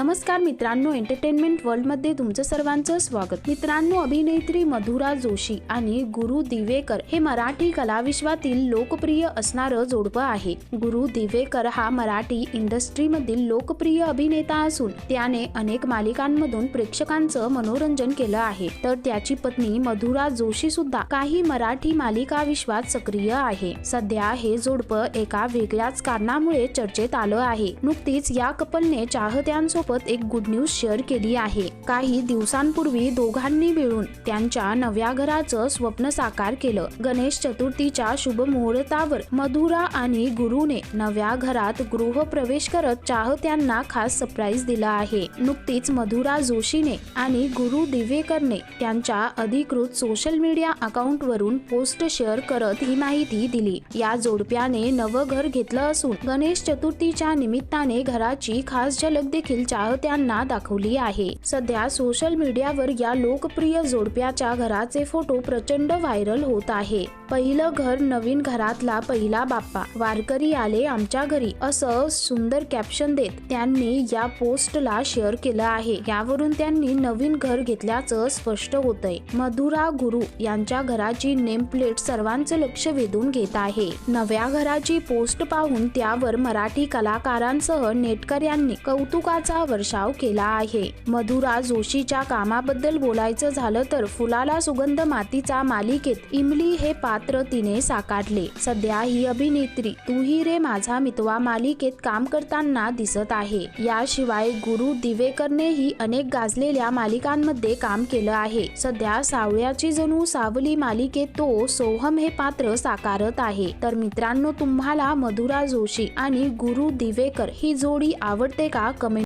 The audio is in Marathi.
नमस्कार मित्रांनो एंटरटेनमेंट वर्ल्डमध्ये तुमचं सर्वांचं स्वागत. मित्रांनो अभिनेत्री मधुरा जोशी आणि गुरु दिवेकर हे मराठी कलाविश्वातील लोकप्रिय असणारं जोडपं आहे. गुरु दिवेकर हा मराठी इंडस्ट्रीमधील लोकप्रिय अभिनेता असून त्याने अनेक मालिकांमधून प्रेक्षकांचं मनोरंजन केलं आहे. तर त्याची पत्नी मधुरा जोशी सुद्धा काही मराठी मालिका विश्वात सक्रिय आहे. सध्या हे जोडपं एका वेगळ्याच कारणामुळे चर्चेत आलं आहे. नुकतीच या कपलने चाहत्यांसोबत एक गुड न्यूज शेअर केली आहे. काही दिवसांपूर्वी दोघांनी मिळून त्यांच्या नव्या घराचं स्वप्न साकार केलं. गणेश चतुर्थीच्या शुभ मुहूर्तावर मधुरा आणि गुरुने नव्या घरात गृहप्रवेश करत चाहत्यांना खास सरप्राईज दिला आहे. नुकतीच मधुरा जोशीने आणि गुरु दिवेकरने त्यांच्या अधिकृत सोशल मीडिया अकाउंट वरून पोस्ट शेअर करत ही माहिती दिली. या जोडप्याने नवं घर घेतलं असून गणेश चतुर्थीच्या निमित्ताने घराची खास झलक देखील चाहत्यांना दाखवली आहे. सध्या सोशल मीडियावर या लोकप्रिय जोडप्याच्या घराचे फोटो प्रचंड व्हायरल होत आहे. पहिलं घर नवीन घरातला पहिला बाप्पा. वारकरी आले आमच्या घरी असं सुंदर कॅप्शन देत त्यांनी या पोस्टला शेअर केलं आहे. यावरून त्यांनी नवीन घर घेतल्याचं स्पष्ट होतंय. मधुरा गुरु यांच्या घराची नेम प्लेट सर्वांचं लक्ष वेधून घेत आहे. नव्या घराची पोस्ट पाहून त्यावर मराठी कलाकारांसह नेटकऱ्यांनी कौतुकाचा वर्षाव केला आहे. मधुरा जोशीच्या कामाबद्दल बोलायचं झालं तर फुलाला सुगंध मातीचा मालिकेत इमली हे पात्र तिने साकारले. सध्या ही अभिनेत्री तुही रे माझा मितवा मालिकेत काम करताना दिसत आहे. याशिवाय गुरु दिवेकरनेही अनेक गाजलेल्या मालिकांमध्ये काम केलं आहे. सध्या सावळ्याची जणू सावली मालिकेत तो सोहम हे पात्र साकारत आहे. तर मित्रांनो तुम्हाला मधुरा जोशी आणि गुरु दिवेकर ही जोडी आवडते का? कमेंट